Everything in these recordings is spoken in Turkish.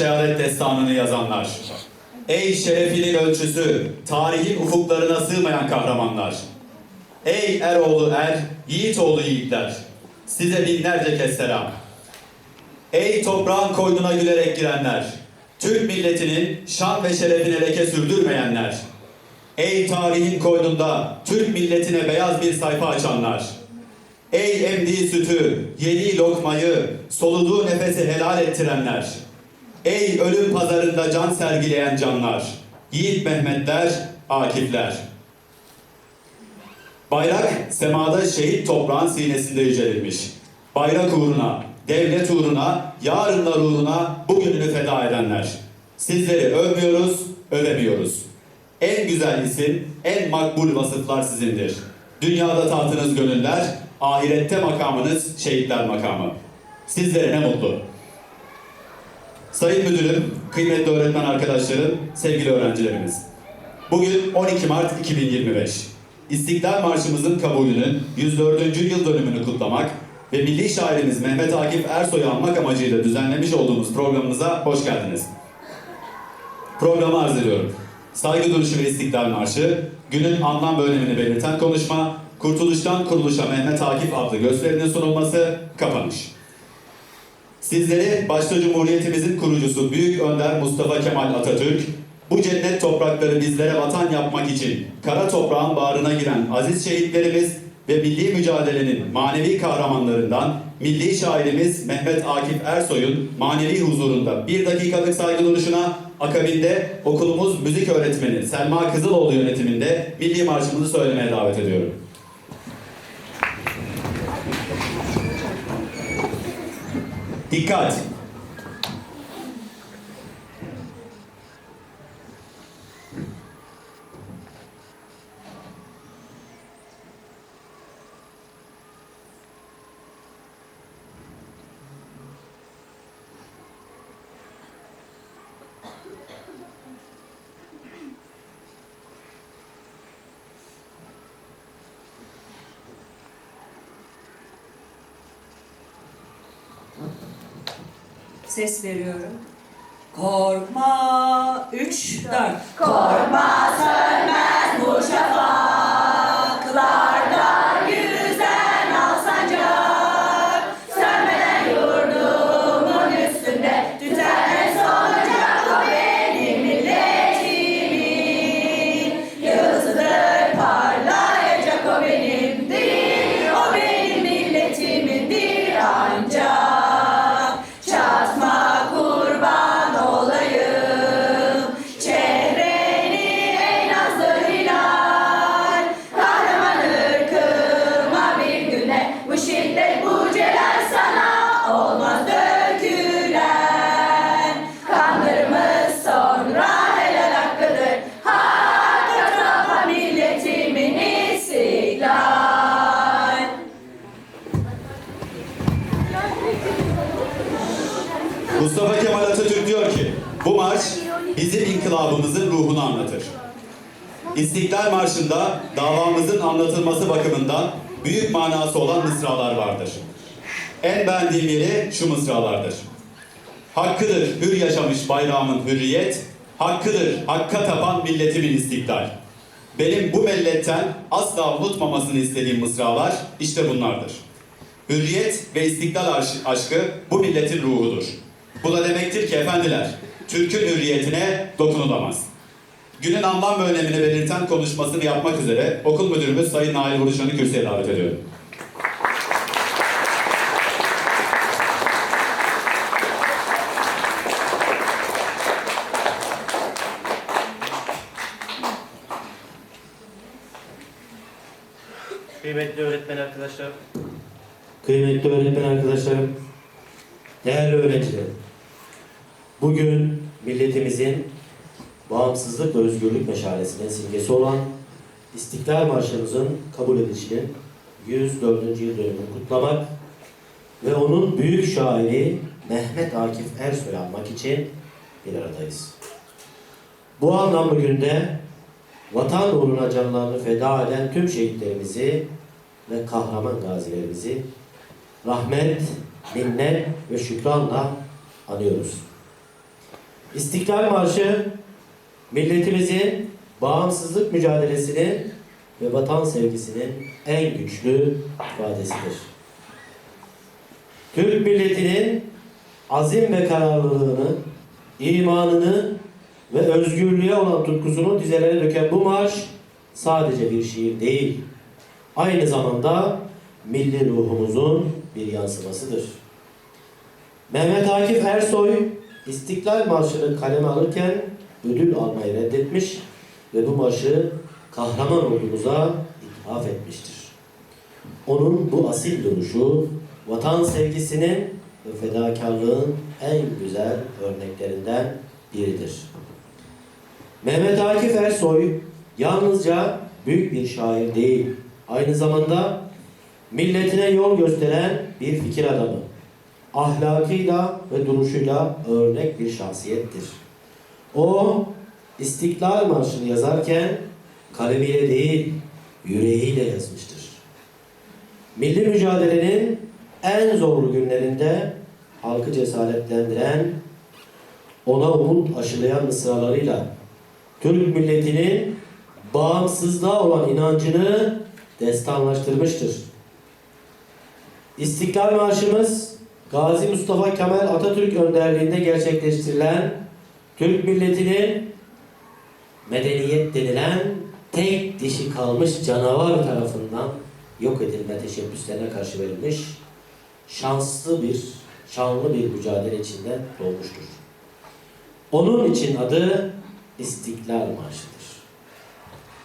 şehadet destanını yazanlar. Ey şerefinin ölçüsü, tarihin ufuklarına sığmayan kahramanlar. Ey Eroğlu er, Yiğitoğlu yiğitler. Size binlerce kez selam. Ey toprağın koynuna gülerek girenler. Türk milletinin şan ve şerefine leke sürdürmeyenler. Ey tarihin koynunda Türk milletine beyaz bir sayfa açanlar. Ey emdiği sütü, yediği lokmayı, soluduğu nefesi helal ettirenler. Ey ölüm pazarında can sergileyen canlar. Yiğit Mehmetler, Akifler. Bayrak semada şehit toprağın sinesinde yücelilmiş. Bayrak uğruna, devlet uğruna, yarınlar uğruna bugününü feda edenler. Sizleri övmüyoruz, övemiyoruz. En güzel isim, en makbul vasıflar sizindir. Dünyada tahtınız gönüller, ahirette makamınız şehitler makamı. Sizlere ne mutlu. Sayın Müdürüm, kıymetli öğretmen arkadaşlarım, sevgili öğrencilerimiz. Bugün 12 Mart 2025. İstiklal Marşımızın kabulünün 104. yıl dönümünü kutlamak ve milli şairimiz Mehmet Akif Ersoy'u anmak amacıyla düzenlemiş olduğumuz programımıza hoş geldiniz. Programı arz ediyorum. Saygı duruşu ve İstiklal Marşı, günün anlam ve önemini belirten konuşma, Kurtuluştan Kuruluşa Mehmet Akif adlı gösterinin sunulması, kapanış. Sizleri başta Cumhuriyetimizin kurucusu Büyük Önder Mustafa Kemal Atatürk, bu cennet toprakları bizlere vatan yapmak için kara toprağın bağrına giren aziz şehitlerimiz ve milli mücadelenin manevi kahramanlarından milli şairimiz Mehmet Akif Ersoy'un manevi huzurunda bir dakikalık saygı duruşuna akabinde okulumuz müzik öğretmeni Selma Kızıloğlu yönetiminde milli marşımızı söylemeye davet ediyorum. Dikkat! Ses veriyorum. Korkma. Üç, dört. Korkma sönmez bizim inkılabımızın ruhunu anlatır. İstiklal Marşı'nda davamızın anlatılması bakımından büyük manası olan mısralar vardır. En beğendiğim yeri şu mısralardır. Hakkıdır hür yaşamış bayrağımın hürriyet, hakkıdır hakka tapan milletimin istiklal. Benim bu milletten asla unutmamasını istediğim mısralar işte bunlardır. Hürriyet ve istiklal aş- aşkı bu milletin ruhudur. Bu da demektir ki efendiler, Türk'ün hürriyetine dokunulamaz. Günün anlam ve önemini belirten konuşmasını yapmak üzere okul müdürümüz Sayın Nail Vuruşan'ı kürsüye davet ediyorum. Kıymetli öğretmen arkadaşlar, Kıymetli öğretmen arkadaşlarım, değerli öğrencilerim. Bugün milletimizin bağımsızlık ve özgürlük meşalesinin simgesi olan İstiklal Marşımızın kabul edilişinin 104. yıl dönümünü kutlamak ve onun büyük şairi Mehmet Akif Ersoy'u anmak için bir aradayız. Bu anlamlı günde vatan uğruna canlarını feda eden tüm şehitlerimizi ve kahraman gazilerimizi rahmet, minnet ve şükranla anıyoruz. İstiklal Marşı milletimizin bağımsızlık mücadelesinin ve vatan sevgisinin en güçlü ifadesidir. Türk milletinin azim ve kararlılığını, imanını ve özgürlüğe olan tutkusunu dizelere döken bu marş sadece bir şiir değil, aynı zamanda milli ruhumuzun bir yansımasıdır. Mehmet Akif Ersoy İstiklal Marşı'nı kaleme alırken ödül almayı reddetmiş ve bu marşı kahraman ordumuza ithaf etmiştir. Onun bu asil duruşu vatan sevgisinin ve fedakarlığın en güzel örneklerinden biridir. Mehmet Akif Ersoy yalnızca büyük bir şair değil, aynı zamanda milletine yol gösteren bir fikir adamı. Ahlakıyla ve duruşuyla örnek bir şahsiyettir. O İstiklal Marşı'nı yazarken kalemiyle değil, yüreğiyle yazmıştır. Milli mücadelenin en zorlu günlerinde halkı cesaretlendiren, ona umut aşılayan mısralarıyla Türk milletinin bağımsızlığa olan inancını destanlaştırmıştır. İstiklal Marşımız Gazi Mustafa Kemal Atatürk önderliğinde gerçekleştirilen Türk milletinin medeniyet denilen tek dişi kalmış canavar tarafından yok edilme teşebbüslerine karşı verilmiş şanslı bir, şanlı bir mücadele içinde doğmuştur. Onun için adı İstiklal Marşı'dır.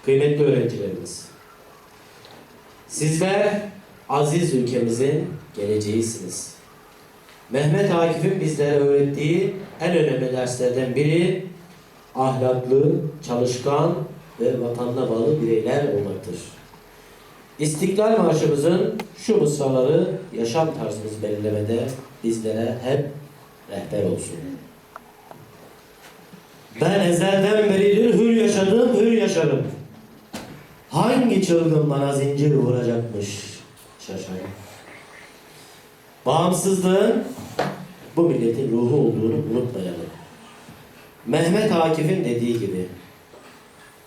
Kıymetli öğrencilerimiz, sizler aziz ülkemizin geleceğisiniz. Mehmet Akif'in bizlere öğrettiği en önemli derslerden biri ahlaklı, çalışkan ve vatanına bağlı bireyler olmaktır. İstiklal Marşımızın şu mısraları yaşam tarzımızı belirlemede bizlere hep rehber olsun. Ben ezelden beridir hür yaşadım, hür yaşarım. Hangi çılgın bana zincir vuracakmış şaşarım. Bağımsızlığın bu milletin ruhu olduğunu unutmayalım. Mehmet Akif'in dediği gibi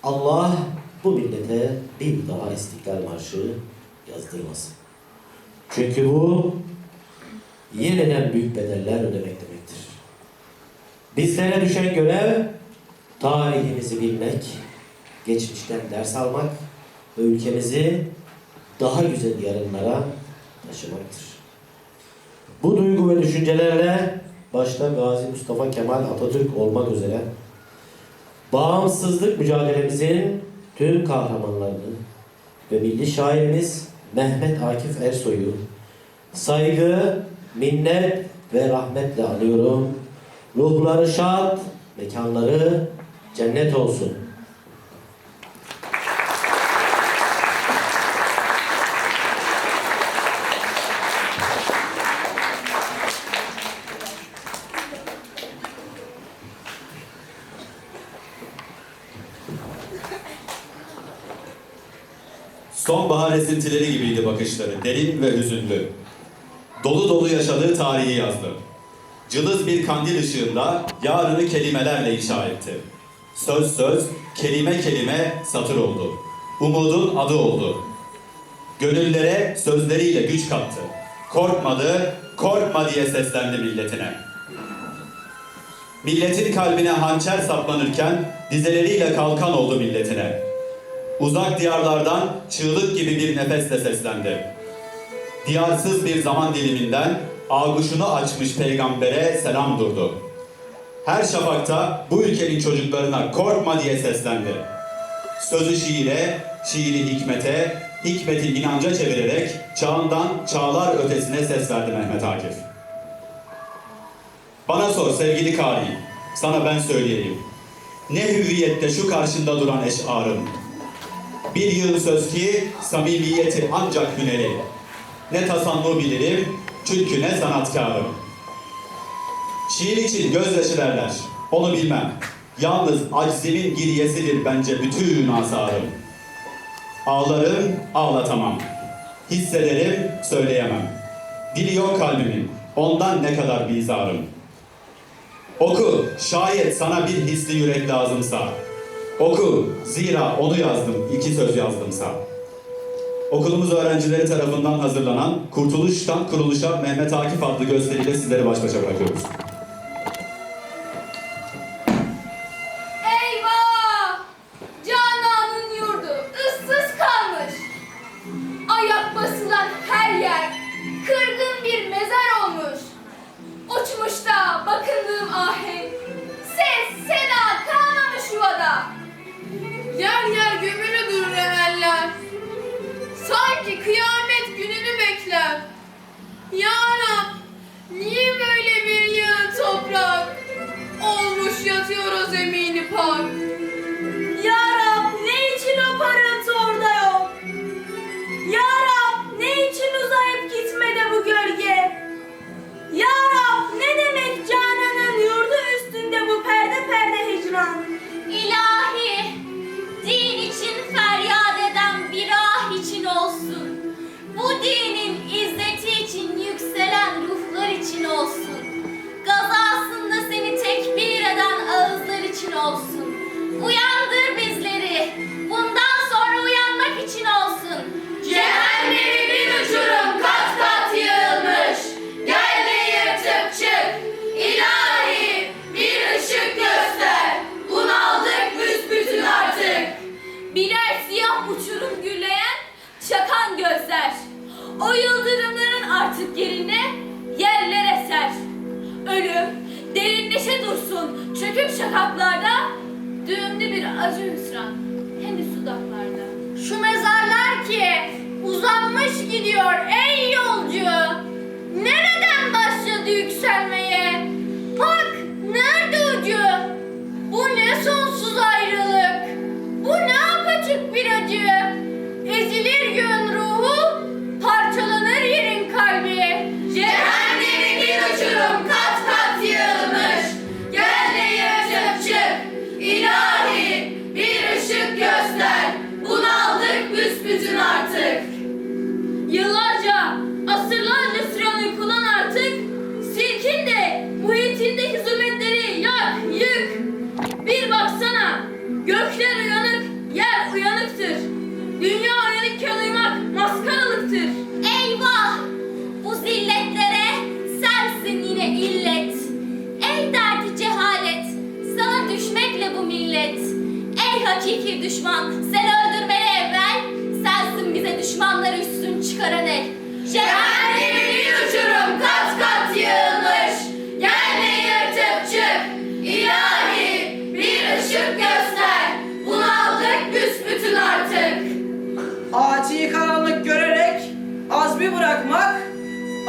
Allah bu millete bir daha İstiklal Marşı yazdırmasın. Çünkü bu yeniden büyük bedeller ödemek demektir. Bizlere düşen görev tarihimizi bilmek, geçmişten ders almak ve ülkemizi daha güzel yarınlara taşımaktır. Bu duygu ve düşüncelerle başta Gazi Mustafa Kemal Atatürk olmak üzere bağımsızlık mücadelemizin tüm kahramanlarını ve milli şairimiz Mehmet Akif Ersoy'u saygı, minnet ve rahmetle anıyorum. Ruhları şad, mekanları cennet olsun. Esintileri gibiydi bakışları, derin ve hüzünlü. Dolu dolu yaşadığı tarihi yazdı. Cılız bir kandil ışığında yarını kelimelerle inşa etti. Söz söz, kelime kelime satır oldu. Umudun adı oldu. Gönüllere sözleriyle güç kattı. Korkmadı, korkma diye seslendi milletine. Milletin kalbine hançer saplanırken dizeleriyle kalkan oldu milletine. Uzak diyarlardan çığlık gibi bir nefesle seslendi. Diyarsız bir zaman diliminden ağuşunu açmış peygambere selam durdu. Her şafakta bu ülkenin çocuklarına korkma diye seslendi. Sözü şiire, şiiri hikmete, hikmeti inanca çevirerek çağından çağlar ötesine ses verdi Mehmet Akif. Bana sor sevgili Kari, sana ben söyleyeyim. Ne hüviyette şu karşında duran eşarım. Bir yığın söz ki samimiyeti ancak hüneri. Ne tasannu bilirim çünkü ne sanatkarım. Şiir için gözyaşı derler. Onu bilmem. Yalnız aczimin giryesidir bence bütün azarım. Ağlarım, ağlatamam. Hissederim, söyleyemem. Dili yok kalbimin, ondan ne kadar bizarım. Oku, şayet sana bir hisli yürek lazımsa. Oku, zira onu yazdım, iki söz yazdımsa. Okulumuz öğrencileri tarafından hazırlanan Kurtuluştan Kuruluşa Mehmet Akif adlı gösteriyle sizleri baş başa bırakıyoruz.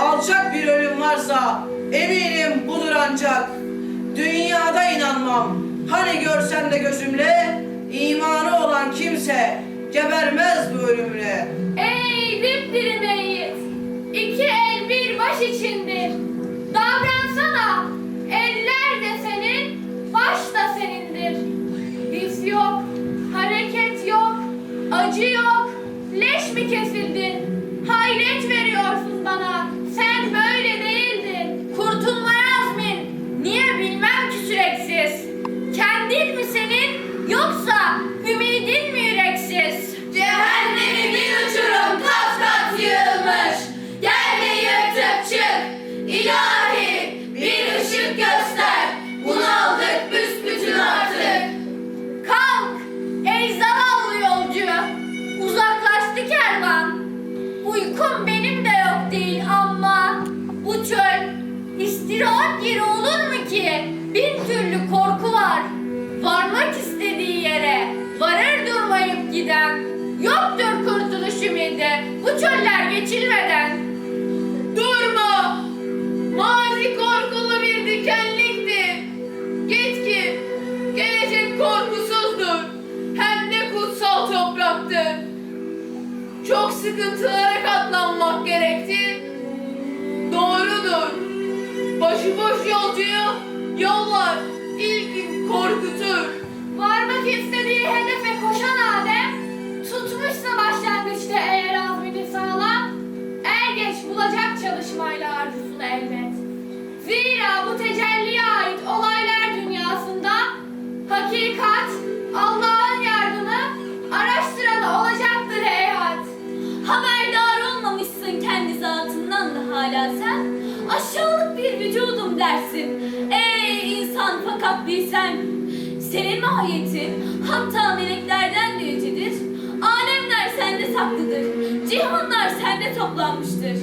alçak bir ölüm varsa eminim budur ancak. Dünyada inanmam. Hani görsem de gözümle imanı olan kimse gebermez bu ölümle. Ey dipdiri meyit! İki el bir baş içindir. Davransana! Eller de senin, baş da senindir. His yok, hareket yok, acı yok. Leş mi kesildin? Hayret veriyorsun bana. sıkıntılara katlanmak gerekti. Doğrudur. Başıboş yolcuyu bilsen. Senin mahiyetin hatta meleklerden de yücedir. Alemler sende saklıdır. Cihanlar sende toplanmıştır.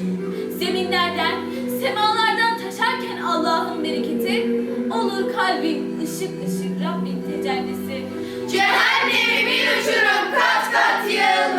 Zeminlerden, semalardan taşarken Allah'ın bereketi olur kalbin ışık ışık Rabbin tecellisi. Cehennemi bir uçurum kat kat yığılmış.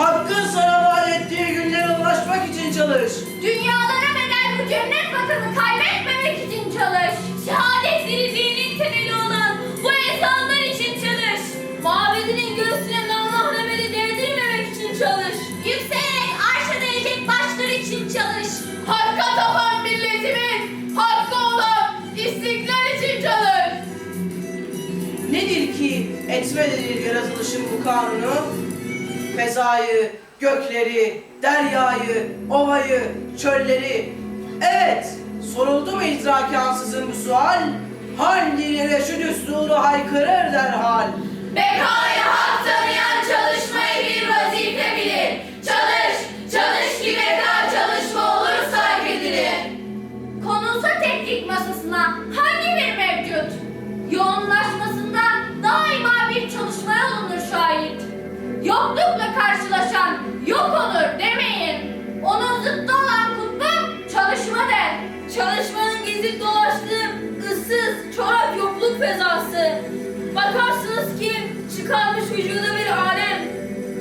Hakkın sana vaat ettiği günlere ulaşmak için çalış. Dünyalara bedel bu cennet vatanı kaybetmemek için çalış. Şehadet dinin temeli olan bu ezanlar için çalış. Mabedinin göğsüne namahrameli değdirmemek için çalış. Yükselerek arşa değecek başlar için çalış. Hakka tapan milletimin hakkı olan istiklal için çalış. Nedir ki etmelidir yaratılışın bu kanunu? Fezayı, gökleri, deryayı, ovayı, çölleri. Evet, soruldu mu idraki ansızın bu sual? Hangileri şu düsturu haykırır derhal? Bekayı hak tanıyan çalışmayı bir vazife bilir. Çalış, çalış ki bekar çalışma olur sarf edilir. Konulsa teknik masasına hangi bir mevcut? Yoğunlaşmasında Yoklukla karşılaşan yok olur demeyin. Onun zıttı olan kutbu çalışma der. Çalışmanın gezip dolaştığı ıssız, çorak yokluk fezası. Bakarsınız ki çıkarmış vücuda bir alem.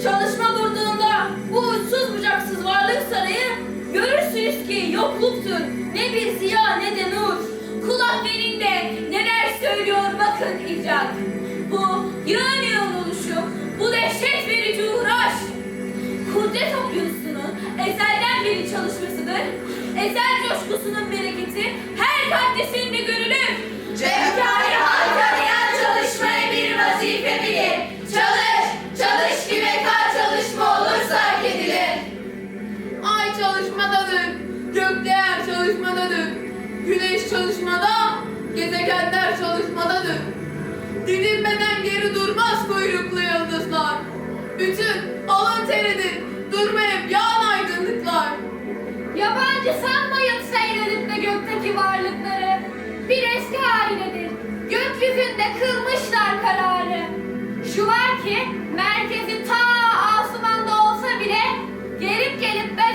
Çalışma durduğunda bu uçsuz bucaksız varlık sarayı görürsünüz ki yokluktur. Ne bir ziya ne de nur. Kulak verin de neler söylüyor bakın icrak. Bu yığın oluşum, bu dehşet verici uğraş. Kudret okyanusunun ezelden beri çalışmasıdır. Ezel coşkusunun bereketi her kaddesinde görülür. Bekayı hak tanıyan çalışmayı bir vazife bilir. Çalış, çalış ki bekar çalışma olur sarf edilir. Ay çalışmadadır, gökler çalışmadadır, güneş çalışmada, gezegenler çalışmadadır. Didinmeden geri durmaz kuyruklu yıldızlar. Bütün alın teridir, durmayıp yağan aydınlıklar. Yabancı sanmayın seyredip de gökteki varlıkları. Bir eski halidir. Gökyüzünde kılmışlar kararı. Şu var ki merkezi ta asumanda olsa bile gelip gelip besler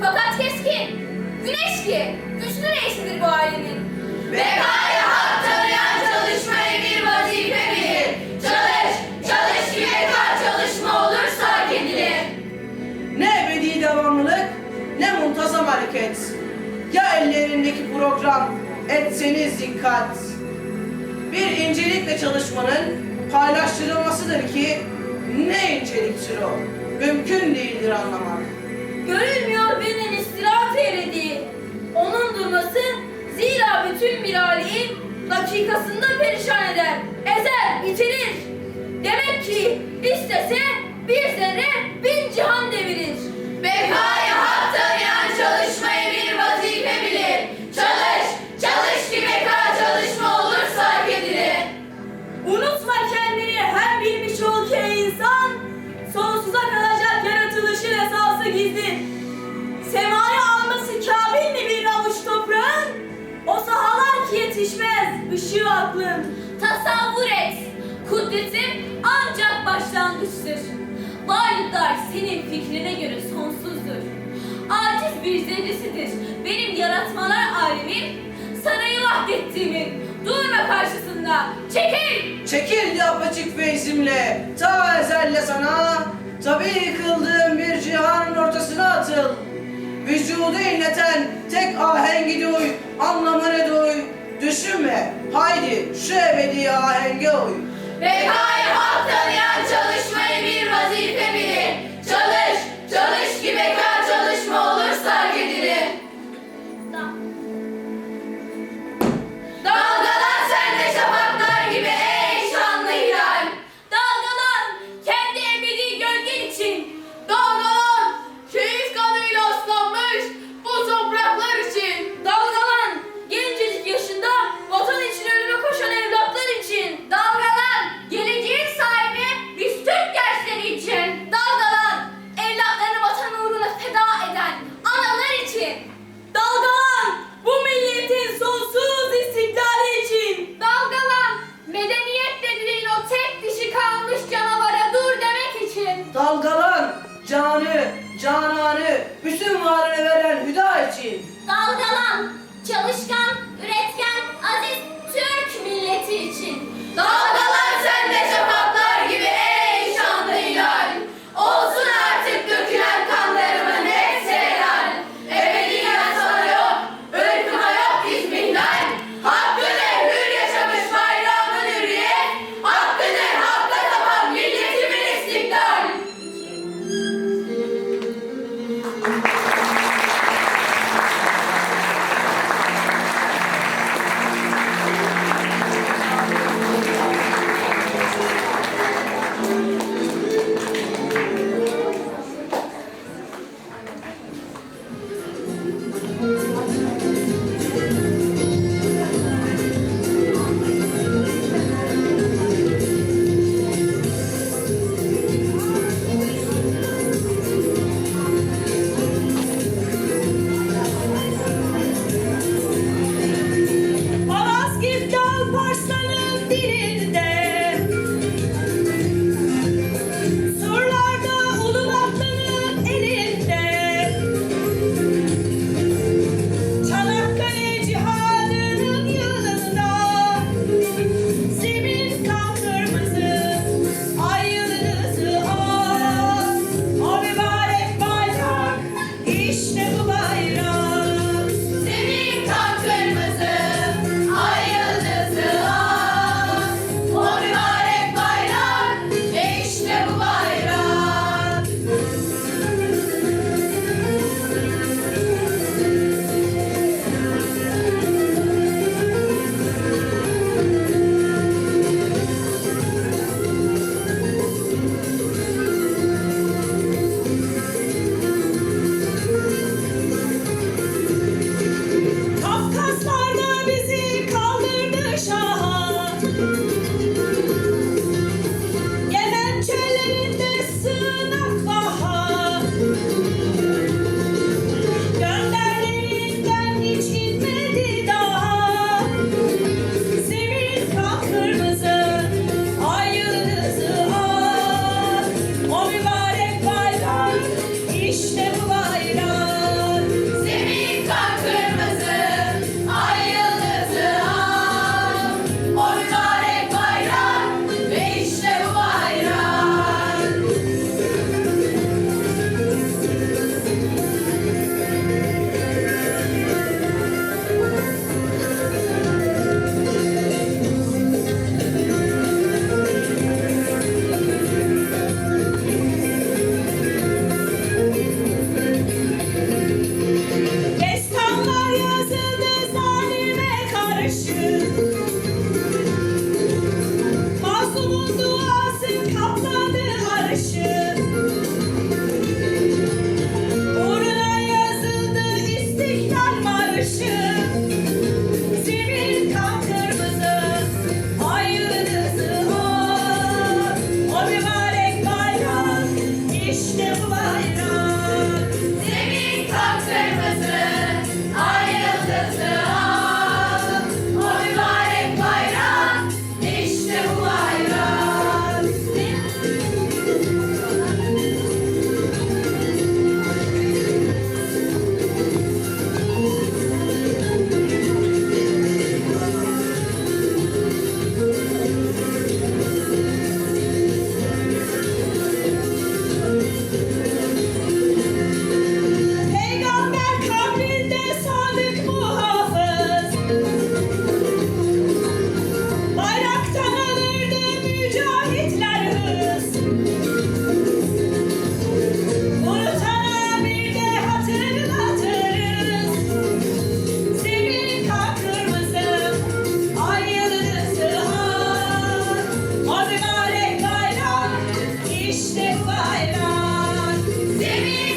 Fakat keskin. Güneş ki güçlü reisidir bu ailenin. Bekayı hak tanıyan çalışmayı bir vazife bilir. Çalış, çalış ki bekar çalışma olur sarf edilir. Ne ebedi devamlılık, ne muntazam hareket. Ya ellerindeki program, etseniz dikkat. Bir incelikle çalışmanın paylaştırılmasıdır ki ne inceliktir o. Mümkün değildir anlamak. Görülmüyor birinin istirahat eylediği. Onun durması zira bütün bir aileyi dakikasında perişan eder. Ezer, bitirir. Demek ki istese bir zerre bin cihan devirir. Bekayı hak tanıyan gidiyor aklım. Tasavvur et, kudretin ancak başlangıçtır. Varlıklar senin fikrine göre sonsuzdur. Aciz bir zerresidir benim yaratmalar alemin, sarayı vahdettiğimin. Durma karşısında, çekil! Çekil yapacık feyzimle, ta ezelle sana, tabi kıldığım bir cihanın ortasına atıl. Vücudu inleten tek ahengi duy, anlamını duy, Düşünme, haydi şu ebedi ahenge uy. Ve hayır halk tanıyan çalışma için. Daha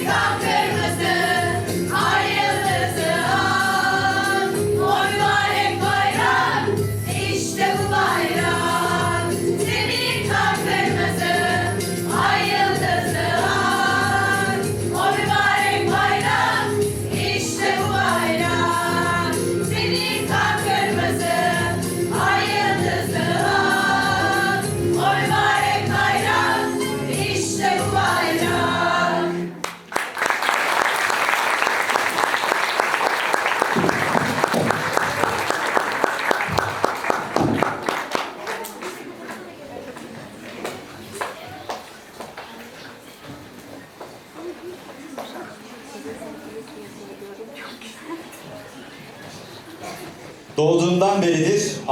Without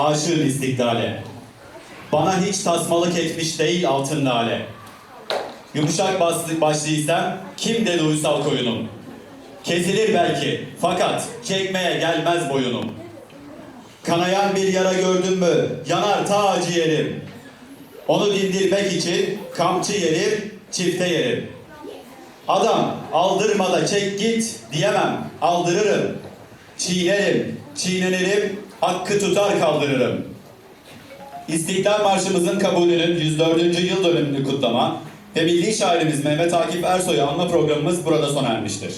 aşığım istiklale. Bana hiç tasmalık etmiş değil altın lale. Yumuşak başlıysam kim dedi uysal koyunum. Kesilir belki fakat çekmeye gelmez boyunum. Kanayan bir yara gördün mü yanar ta ciğerim. Onu dindirmek için kamçı yerim, çifte yerim. Adam aldırma da çek git diyemem, aldırırım. Çiğnerim, çiğnenirim, hakkı tutar kaldırırım. İstiklal Marşımızın kabulünün 104. yıl dönümünü kutlama ve milli şairimiz Mehmet Akif Ersoy'u anma programımız burada sona ermiştir.